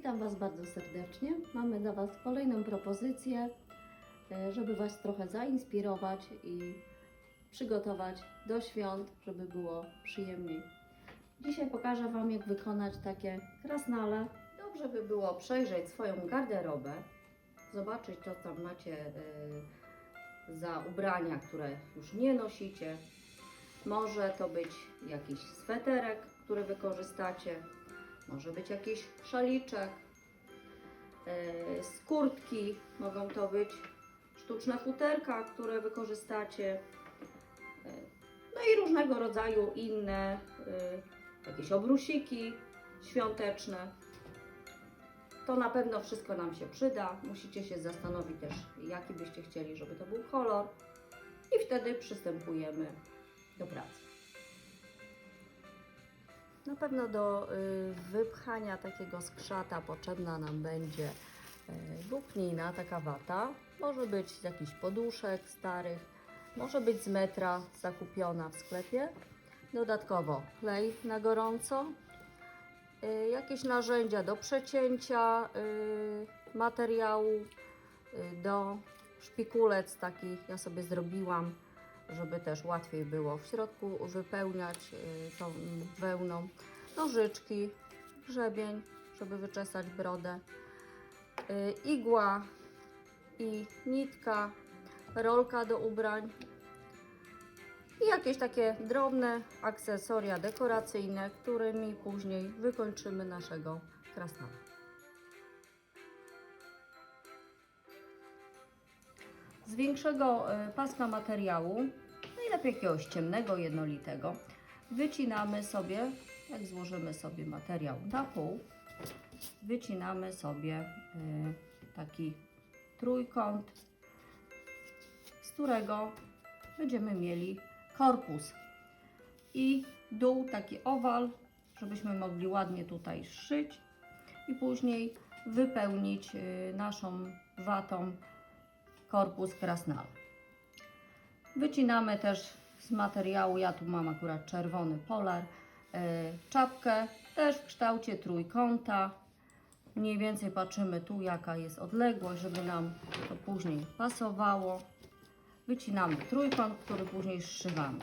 Witam Was bardzo serdecznie. Mamy dla Was kolejną propozycję, e, żeby Was trochę zainspirować i przygotować do świąt, żeby było przyjemniej. Dzisiaj pokażę Wam, jak wykonać takie krasnale. Dobrze by było przejrzeć swoją garderobę, zobaczyć, co tam macie e, za ubrania, które już nie nosicie. Może to być jakiś sweterek, który wykorzystacie, może być jakiś szaliczek, e, z kurtki, mogą to być sztuczne futerka, które wykorzystacie, e, no i różnego rodzaju inne, e, jakieś obrusiki świąteczne. To na pewno wszystko nam się przyda. Musicie się zastanowić też, jaki byście chcieli, żeby to był kolor. I wtedy przystępujemy do pracy. Na pewno do y, wypchania takiego skrzata potrzebna nam będzie y, włóknina, taka wata. Może być z jakichś poduszek starych, może być z metra zakupiona w sklepie. Dodatkowo klej na gorąco, y, jakieś narzędzia do przecięcia y, materiału, y, do szpikulec takich ja sobie zrobiłam żeby też łatwiej było w środku wypełniać y, tą wełną. Nożyczki, grzebień, żeby wyczesać brodę, y, igła i nitka, rolka do ubrań i jakieś takie drobne akcesoria dekoracyjne, którymi później wykończymy naszego krasnala. Z większego e, paska materiału, najlepiej jakiegoś ciemnego, jednolitego, wycinamy sobie, jak złożymy sobie materiał na pół, wycinamy sobie e, taki trójkąt, z którego będziemy mieli korpus. I dół, taki owal, żebyśmy mogli ładnie tutaj szyć i później wypełnić e, naszą watą korpus krasnal. Wycinamy też z materiału, ja tu mam akurat czerwony polar, e, czapkę też w kształcie trójkąta. Mniej więcej patrzymy tu, jaka jest odległość, żeby nam to później pasowało. Wycinamy trójkąt, który później zszywamy.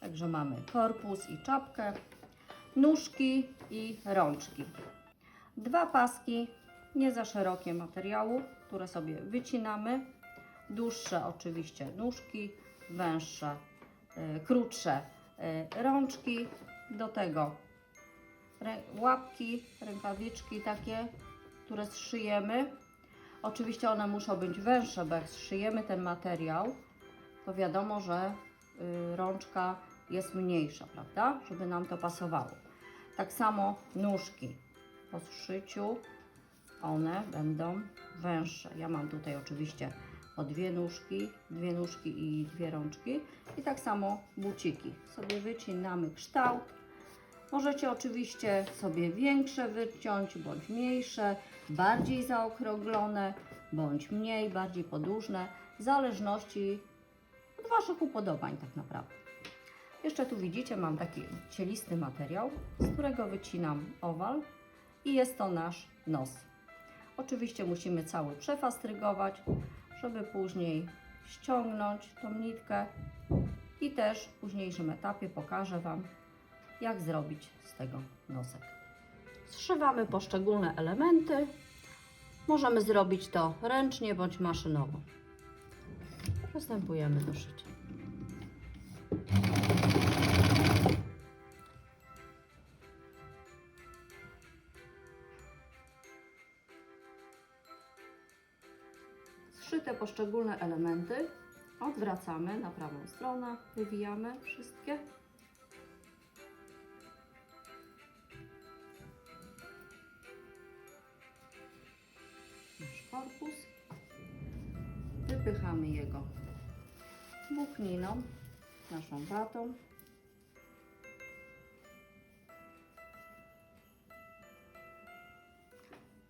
Także mamy korpus i czapkę, nóżki i rączki. Dwa paski, nie za szerokie materiału, które sobie wycinamy. Dłuższe oczywiście nóżki, węższe, y, krótsze y, rączki. Do tego rę- łapki, rękawiczki takie, które zszyjemy. Oczywiście one muszą być węższe, bo jak zszyjemy ten materiał, to wiadomo, że y, rączka jest mniejsza, prawda? Żeby nam to pasowało. Tak samo nóżki po zszyciu one będą węższe. Ja mam tutaj oczywiście o dwie nóżki, dwie nóżki i dwie rączki i tak samo buciki. Sobie wycinamy kształt. Możecie oczywiście sobie większe wyciąć bądź mniejsze, bardziej zaokrąglone bądź mniej, bardziej podłużne, w zależności od Waszych upodobań tak naprawdę. Jeszcze tu widzicie, mam taki cielisty materiał, z którego wycinam owal i jest to nasz nos. Oczywiście musimy cały przefastrygować, żeby później ściągnąć tą nitkę i też w późniejszym etapie pokażę Wam, jak zrobić z tego nosek. Zszywamy poszczególne elementy. Możemy zrobić to ręcznie bądź maszynowo. Przystępujemy do szycia. Zszyte poszczególne elementy odwracamy na prawą stronę, wywijamy wszystkie. Nasz korpus. Wypychamy jego włókniną, naszą watą.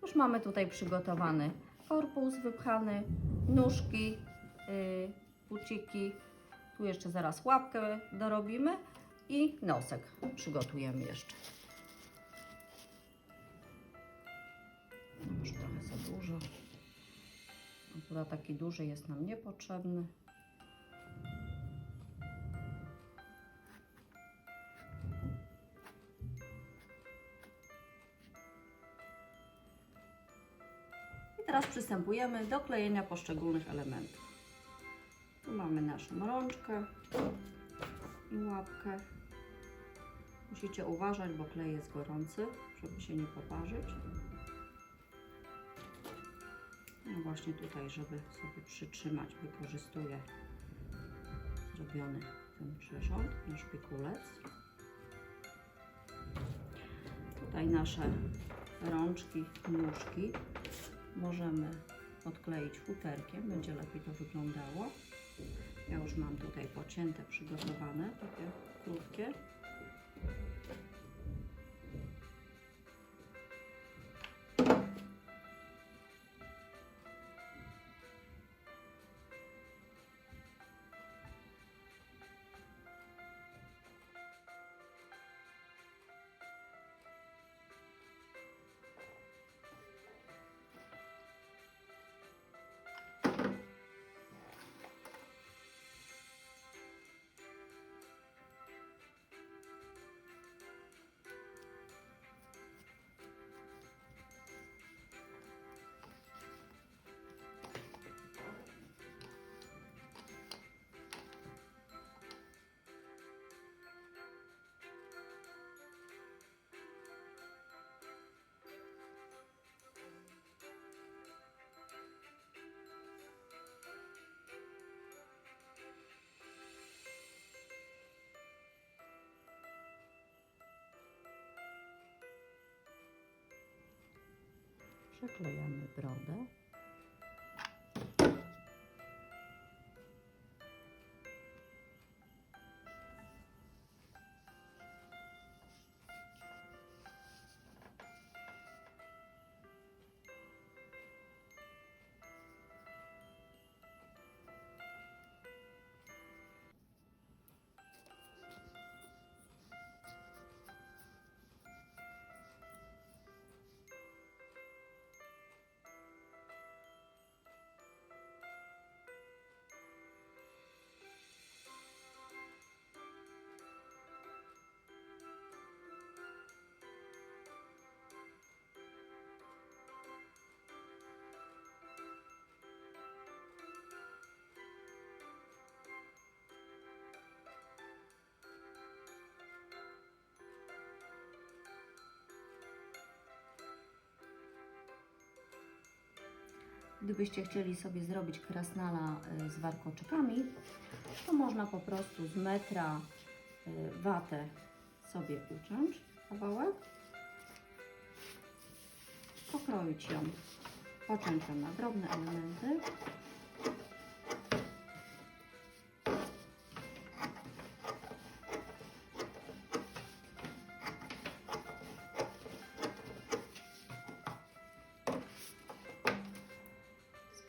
Już mamy tutaj przygotowany korpus wypchany, nóżki, yy, buciki. Tu jeszcze zaraz łapkę dorobimy i nosek przygotujemy jeszcze. No może trochę za dużo. Akurat taki duży jest nam niepotrzebny. Teraz przystępujemy do klejenia poszczególnych elementów. Tu mamy naszą rączkę i łapkę. Musicie uważać, bo klej jest gorący, żeby się nie poparzyć. No właśnie tutaj, żeby sobie przytrzymać, wykorzystuję zrobiony ten przyrząd, nasz piekulec. Tutaj nasze rączki, nóżki możemy odkleić futerkiem, będzie lepiej to wyglądało. Ja już mam tutaj pocięte, przygotowane, takie krótkie. Przeklejamy brodę. Gdybyście chcieli sobie zrobić krasnala y, z warkoczykami, to można po prostu z metra y, watę sobie uciąć kawałek, pokroić ją, pociąć ją na drobne elementy.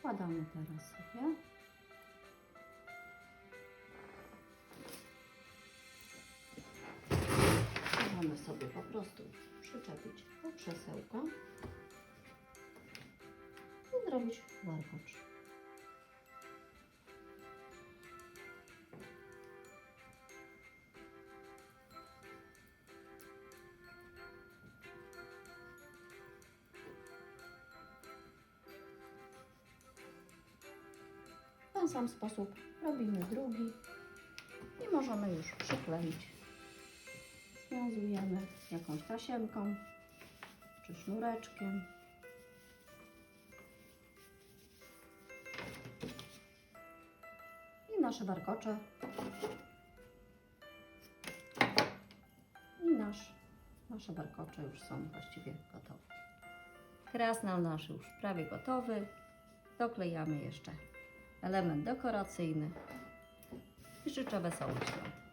Składamy teraz sobie. Możemy sobie po prostu przyczepić do krzesełka i zrobić warkocz. Ten sam sposób robimy drugi i możemy już przykleić. Związujemy jakąś tasiemką czy sznureczkiem. I nasze warkocze. I nasz, nasze warkocze już są właściwie gotowe. Krasnal nasz już prawie gotowy. Doklejamy jeszcze element dekoracyjny i życzę wesołych świąt.